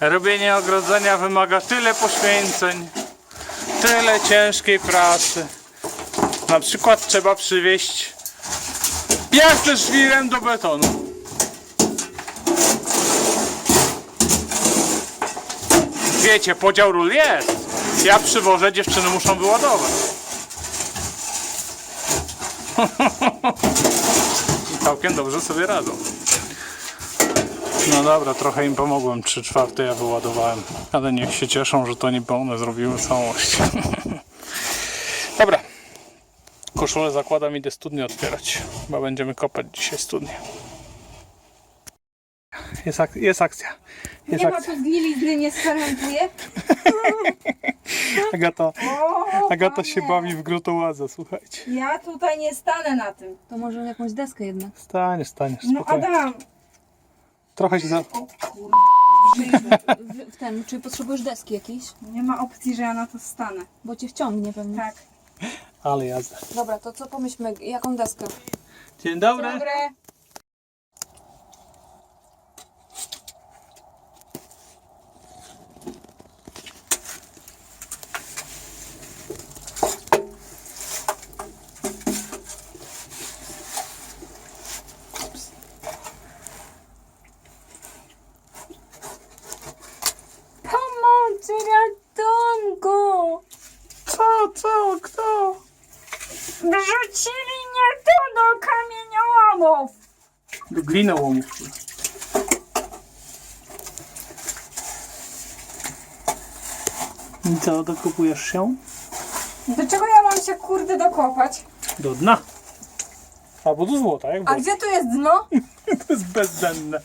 Robienie ogrodzenia wymaga tyle poświęceń, tyle ciężkiej pracy. Na przykład trzeba przywieźć piasę żwirem do betonu. Wiecie, podział ról jest. Ja przywożę, dziewczyny muszą wyładować. I całkiem dobrze sobie radzą. No dobra, trochę im pomogłem. 3 czwarte ja wyładowałem. Ale niech się cieszą, że to nie one zrobiły całość. dobra. Koszulę zakładam, idę studnię otwierać. Chyba będziemy kopać dzisiaj studnię. Jest, ak- jest akcja. Jest Nie ma akcja. tu zgnilizny, nie sfermentuje? Agata, O, Agata się panie. bawi w grotołazę, słuchajcie. Ja tutaj nie stanę na tym. To może jakąś deskę jednak. Staniesz, staniesz, No. Adam, Trochę się za... W, w ten, czy potrzebujesz deski jakiejś? Nie ma opcji, że ja na to stanę. Bo cię wciągnie pewnie. Tak. Ale jazda. Dobra, to co pomyślmy, jaką deskę? Dzień dobry. Dobre. Pomocy, ratunku! Co, co, kto? Wrzucili mnie tu do kamieniołomów. Do glinołomów. I co, dokupujesz się? Do czego ja mam się kurde dokopać? Do dna. Albo do złota, jak A było. gdzie tu jest dno? To jest bezzębne.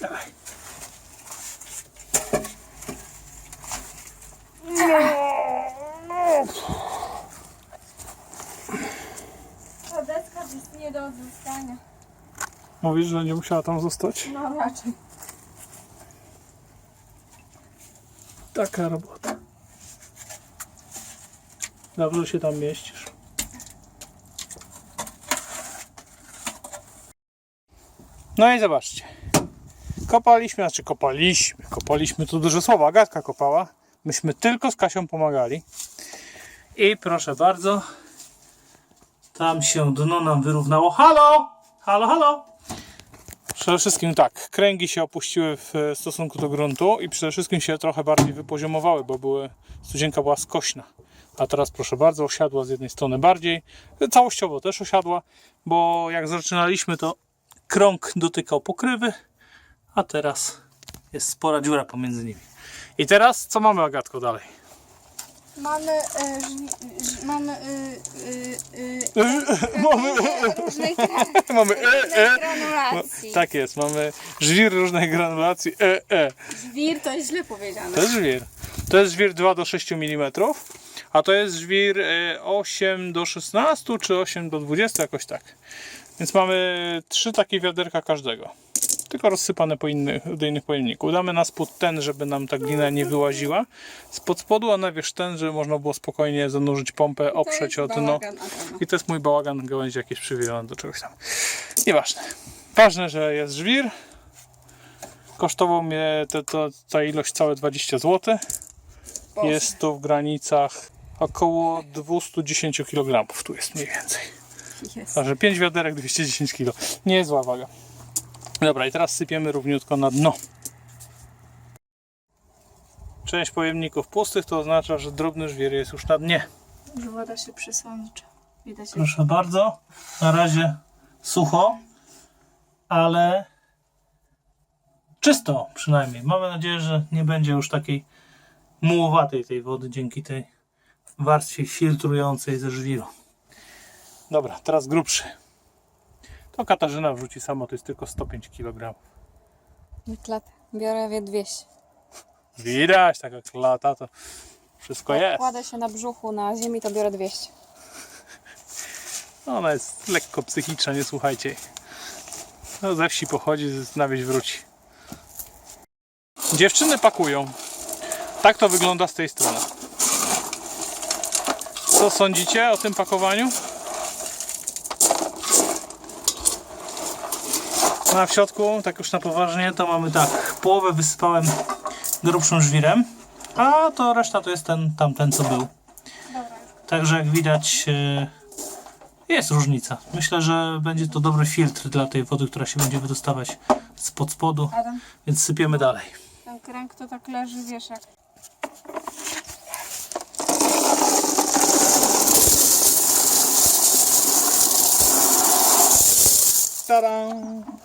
Dawaj. Ta deska jest nie do odzyskania. Mówisz, że nie musiała tam zostać? No raczej. Taka robota. Dobrze się tam mieścisz. No i zobaczcie. Kopaliśmy, znaczy kopaliśmy. Kopaliśmy to duże słowa. Agatka kopała. Myśmy tylko z Kasią pomagali. I proszę bardzo. Tam się dno nam wyrównało. Halo! Halo, halo! Przede wszystkim tak, kręgi się opuściły w e, stosunku do gruntu i przede wszystkim się trochę bardziej wypoziomowały, bo były, studzienka była skośna. A teraz proszę bardzo, osiadła z jednej strony bardziej, całościowo też osiadła, bo jak zaczynaliśmy to krąg dotykał pokrywy, a teraz jest spora dziura pomiędzy nimi. I teraz co mamy Agatko dalej? Mamy, y, żni- ż- mamy y, y, y, mamy, różnej mamy e, e. granulacji. Tak jest, mamy żwir różnej granulacji e, e. Żwir to źle powiedziane. To jest żwir. To jest żwir 2 do 6 mm, a to jest żwir e, 8 do 16 czy 8 do 20, jakoś tak. Więc mamy trzy takie wiaderka każdego. Tylko rozsypane po innych, do innych pojemników. Damy na spód ten, żeby nam ta glina nie wyłaziła spod spodu, a na wierzch ten, żeby można było spokojnie zanurzyć pompę, oprzeć o dno. I to jest mój bałagan, gałęzi jakieś przywijane do czegoś tam. Nieważne. Ważne, że jest żwir. Kosztował mnie te, to, ta ilość całe 20 zł. Jest to w granicach około 210 kg. Tu jest mniej więcej. Jest. Także 5 wiaderek 210 kg. Nie jest zła waga. Dobra, i teraz sypiemy równiutko na dno. Część pojemników pustych to oznacza, że drobny żwir jest już na dnie. Że woda się przysłoniczy. Widać Proszę bardzo. Na razie sucho, ale czysto przynajmniej. Mamy nadzieję, że nie będzie już takiej mułowatej tej wody dzięki tej warstwie filtrującej ze żwiru. Dobra, teraz grubszy. To Katarzyna wrzuci samo, to jest tylko 105 kg. Klap. Biorę wie 200. Widać, taka klata to wszystko Jak jest. kładę się na brzuchu na ziemi, to biorę 200. Ona jest lekko psychiczna, nie słuchajcie jej. No, ze wsi pochodzi, z- na wieś wróci. Dziewczyny pakują. Tak to wygląda z tej strony. Co sądzicie o tym pakowaniu? No a w środku, tak już na poważnie, to mamy tak. Połowę wysypałem grubszym żwirem, a to reszta to jest ten tamten, co był. Dobra, Także jak widać, e, jest różnica. Myślę, że będzie to dobry filtr dla tej wody, która się będzie wydostawać spod spodu, Adam, więc sypiemy dalej. ten kręg to tak leży, wiesz jak. Tada!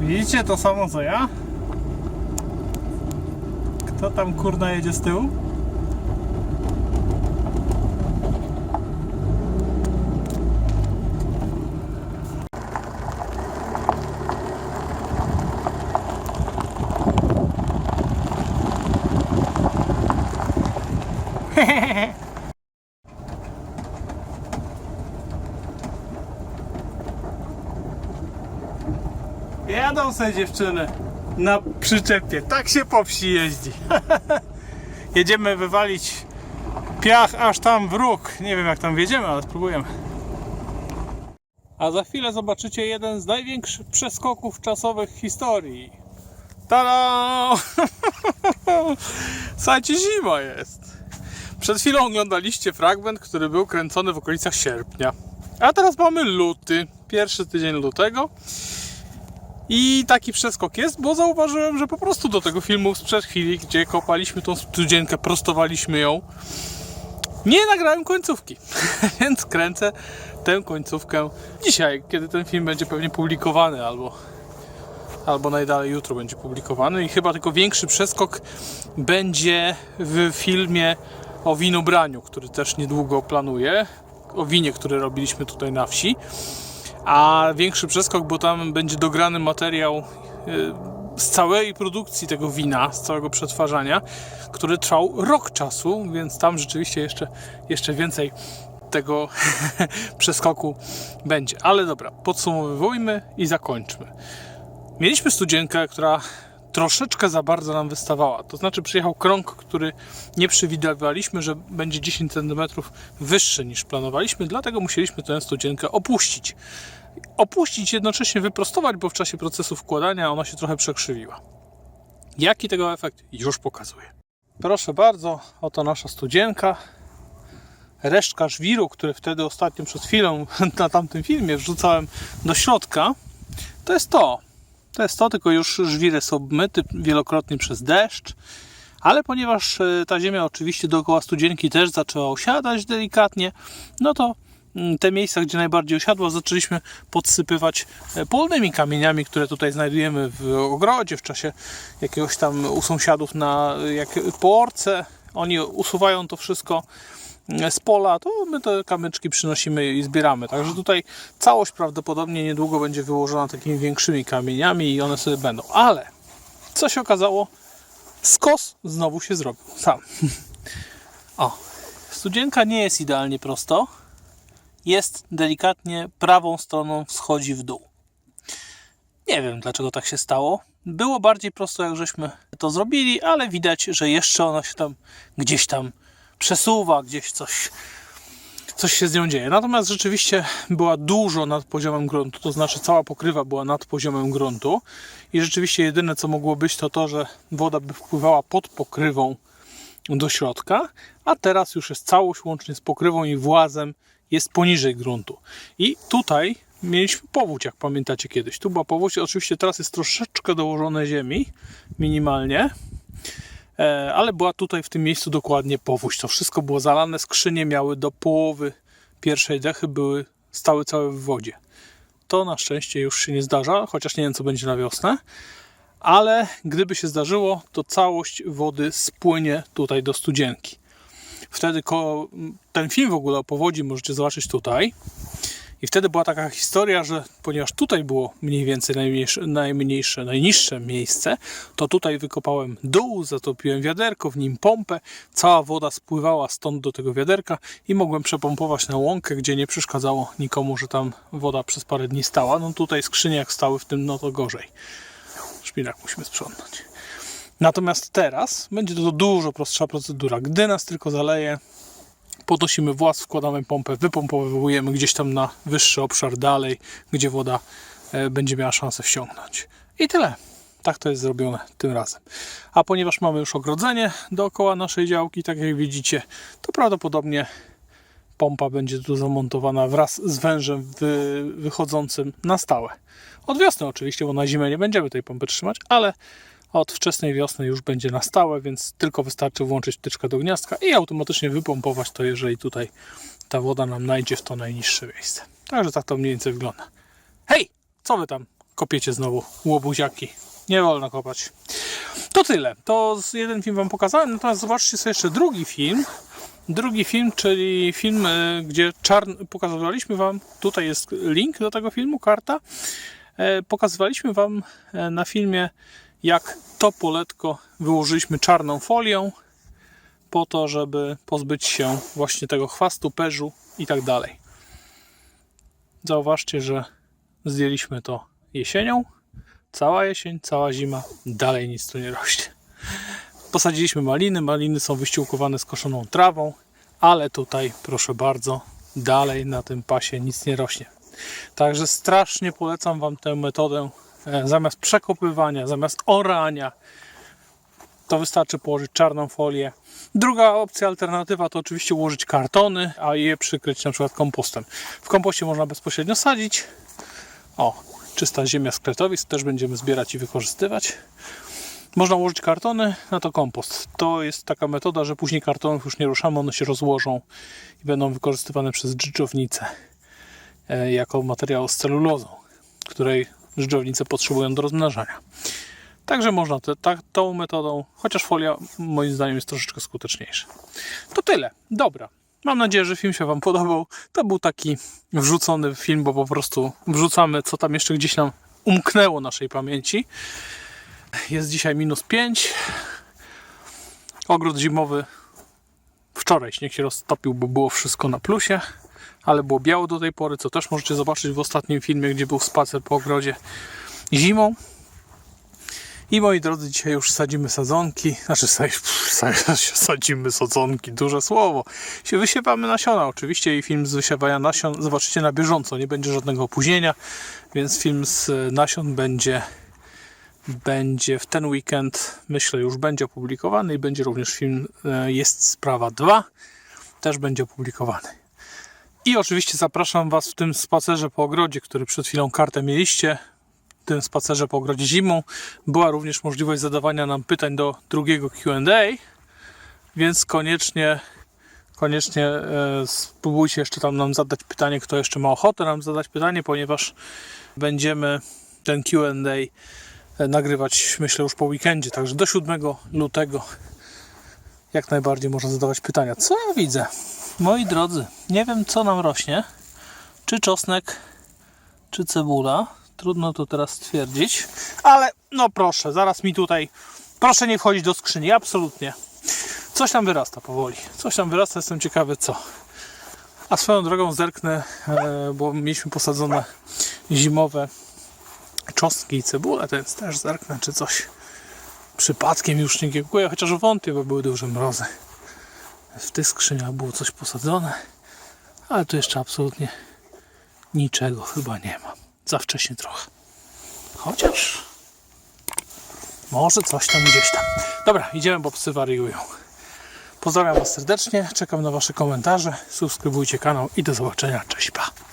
Widzicie to samo co ja? Kto tam kurna jedzie z tyłu? Jadą se dziewczyny na przyczepie. Tak się po wsi jeździ. Jedziemy wywalić piach aż tam w róg. Nie wiem jak tam wjedziemy, ale spróbujemy. A za chwilę zobaczycie jeden z największych przeskoków czasowych historii. Tada! Słuchajcie, zima jest. Przed chwilą oglądaliście fragment, który był kręcony w okolicach sierpnia. A teraz mamy luty, pierwszy tydzień lutego. I taki przeskok jest, bo zauważyłem, że po prostu do tego filmu sprzed chwili, gdzie kopaliśmy tą studzienkę, prostowaliśmy ją, nie nagrałem końcówki. Więc kręcę tę końcówkę dzisiaj, kiedy ten film będzie pewnie publikowany, albo, albo najdalej jutro będzie publikowany. I chyba tylko większy przeskok będzie w filmie o winobraniu, który też niedługo planuję. O winie, które robiliśmy tutaj na wsi a większy przeskok, bo tam będzie dograny materiał y, z całej produkcji tego wina, z całego przetwarzania, który trwał rok czasu, więc tam rzeczywiście jeszcze, jeszcze więcej tego przeskoku będzie. Ale dobra, podsumowujmy i zakończmy. Mieliśmy studzienkę, która troszeczkę za bardzo nam wystawała. To znaczy przyjechał krąg, który nie przewidywaliśmy, że będzie 10 cm wyższy niż planowaliśmy, dlatego musieliśmy tę studzienkę opuścić. Opuścić, jednocześnie wyprostować, bo w czasie procesu wkładania ona się trochę przekrzywiła. Jaki tego efekt? Już pokazuję. Proszę bardzo, oto nasza studzienka. Resztka żwiru, który wtedy ostatnio przed chwilą na tamtym filmie wrzucałem do środka, to jest to. To jest to, tylko już żwir jest obmyty wielokrotnie przez deszcz. Ale ponieważ e, ta ziemia oczywiście dookoła studzienki też zaczęła osiadać delikatnie, no to mm, te miejsca, gdzie najbardziej osiadła, zaczęliśmy podsypywać e, polnymi kamieniami, które tutaj znajdujemy w ogrodzie, w czasie jakiegoś tam u sąsiadów na jak, porce. Oni usuwają to wszystko z pola, to my te kamyczki przynosimy i zbieramy. Także tutaj całość prawdopodobnie niedługo będzie wyłożona takimi większymi kamieniami i one sobie będą. Ale co się okazało? Skos znowu się zrobił sam. O, studzienka nie jest idealnie prosto. Jest delikatnie prawą stroną wschodzi w dół. Nie wiem dlaczego tak się stało. Było bardziej prosto jak żeśmy to zrobili, ale widać, że jeszcze ona się tam gdzieś tam przesuwa, gdzieś coś, coś się z nią dzieje. Natomiast rzeczywiście była dużo nad poziomem gruntu, to znaczy cała pokrywa była nad poziomem gruntu i rzeczywiście jedyne co mogło być to to, że woda by wpływała pod pokrywą do środka, a teraz już jest całość łącznie z pokrywą i włazem jest poniżej gruntu. I tutaj mieliśmy powódź, jak pamiętacie kiedyś. Tu była powódź, oczywiście teraz jest troszeczkę dołożone ziemi, minimalnie, ale była tutaj w tym miejscu dokładnie powódź. To wszystko było zalane, skrzynie miały do połowy pierwszej dechy, były stały całe w wodzie. To na szczęście już się nie zdarza, chociaż nie wiem co będzie na wiosnę. ale gdyby się zdarzyło, to całość wody spłynie tutaj do studzienki. Wtedy ten film w ogóle o powodzi możecie zobaczyć tutaj. I wtedy była taka historia, że ponieważ tutaj było mniej więcej najmniejsze, najmniejsze, najniższe miejsce, to tutaj wykopałem dół, zatopiłem wiaderko, w nim pompę, cała woda spływała stąd do tego wiaderka i mogłem przepompować na łąkę, gdzie nie przeszkadzało nikomu, że tam woda przez parę dni stała. No tutaj skrzynie jak stały w tym, no to gorzej. Szpinak musimy sprzątnąć. Natomiast teraz będzie to dużo prostsza procedura. Gdy nas tylko zaleje, podnosimy włas, wkładamy pompę, wypompowujemy gdzieś tam na wyższy obszar dalej, gdzie woda e, będzie miała szansę wsiąknąć. I tyle. Tak to jest zrobione tym razem. A ponieważ mamy już ogrodzenie dookoła naszej działki, tak jak widzicie, to prawdopodobnie pompa będzie tu zamontowana wraz z wężem wy, wychodzącym na stałe. Od wiosny oczywiście, bo na zimę nie będziemy tej pompy trzymać, ale od wczesnej wiosny już będzie na stałe, więc tylko wystarczy włączyć wtyczkę do gniazdka i automatycznie wypompować to, jeżeli tutaj ta woda nam najdzie w to najniższe miejsce. Także tak to mniej więcej wygląda. Hej! Co wy tam kopiecie znowu, łobuziaki? Nie wolno kopać. To tyle. To jeden film wam pokazałem, natomiast zobaczcie sobie jeszcze drugi film. Drugi film, czyli film, e, gdzie czarn... pokazywaliśmy wam, tutaj jest link do tego filmu, karta. E, Pokazywaliśmy wam e, na filmie, jak to poletko wyłożyliśmy czarną folią po to, żeby pozbyć się właśnie tego chwastu, perzu i tak dalej. Zauważcie, że zdjęliśmy to jesienią. Cała jesień, cała zima, dalej nic tu nie rośnie. Posadziliśmy maliny, maliny są wyściółkowane skoszoną trawą, ale tutaj, proszę bardzo, dalej na tym pasie nic nie rośnie. Także strasznie polecam Wam tę metodę. E, Zamiast przekopywania, zamiast orania, to wystarczy położyć czarną folię. Druga opcja, alternatywa to oczywiście ułożyć kartony, a je przykryć na przykład kompostem. W kompoście można bezpośrednio sadzić. O, czysta ziemia z kretowisk też będziemy zbierać i wykorzystywać. Można ułożyć kartony, na to kompost. To jest taka metoda, że później kartonów już nie ruszamy, one się rozłożą i będą wykorzystywane przez dżdżownicę e, jako materiał z celulozą, której dżdżownice potrzebują do rozmnażania. Także można te, tak, tą metodą, chociaż folia moim zdaniem jest troszeczkę skuteczniejsza. To tyle. Dobra. Mam nadzieję, że film się Wam podobał. To był taki wrzucony film, bo po prostu wrzucamy, co tam jeszcze gdzieś nam umknęło naszej pamięci. Jest dzisiaj minus 5. Ogród zimowy wczoraj śnieg się roztopił, bo było wszystko na plusie, ale było biało do tej pory, co też możecie zobaczyć w ostatnim filmie, gdzie był spacer po ogrodzie zimą. I moi drodzy, dzisiaj już sadzimy sadzonki, znaczy sa- sa- sadzimy sadzonki, duże słowo. Wysiewamy nasiona, oczywiście i film z wysiewania nasion zobaczycie na bieżąco, nie będzie żadnego opóźnienia, więc film z nasion będzie będzie w ten weekend, myślę, już będzie opublikowany i będzie również film e, Jest Sprawa 2, też będzie opublikowany. I oczywiście zapraszam Was w tym spacerze po ogrodzie, który przed chwilą kartę mieliście. W tym spacerze po ogrodzie zimą była również możliwość zadawania nam pytań do drugiego QA, więc koniecznie, koniecznie e, spróbujcie jeszcze tam nam zadać pytanie, kto jeszcze ma ochotę nam zadać pytanie, ponieważ będziemy ten QA e, nagrywać, myślę, już po weekendzie, także do 7 lutego jak najbardziej można zadawać pytania. Co ja widzę? Moi drodzy, nie wiem co nam rośnie, czy czosnek, czy cebula. Trudno to teraz stwierdzić, ale no proszę, zaraz mi tutaj, proszę nie wchodzić do skrzyni, absolutnie. Coś tam wyrasta powoli, coś tam wyrasta, jestem ciekawy co. A swoją drogą zerknę, e, bo mieliśmy posadzone zimowe czosnki i cebulę, więc też zerknę, czy coś przypadkiem już nie kiełkuje, chociaż wątpię, bo były duże mrozy. W tych skrzyniach było coś posadzone, ale tu jeszcze absolutnie niczego chyba nie ma. Za wcześnie trochę. Chociaż może coś tam gdzieś tam. Dobra, idziemy, bo psy wariują. Pozdrawiam Was serdecznie, czekam na Wasze komentarze, subskrybujcie kanał i do zobaczenia. Cześć, pa!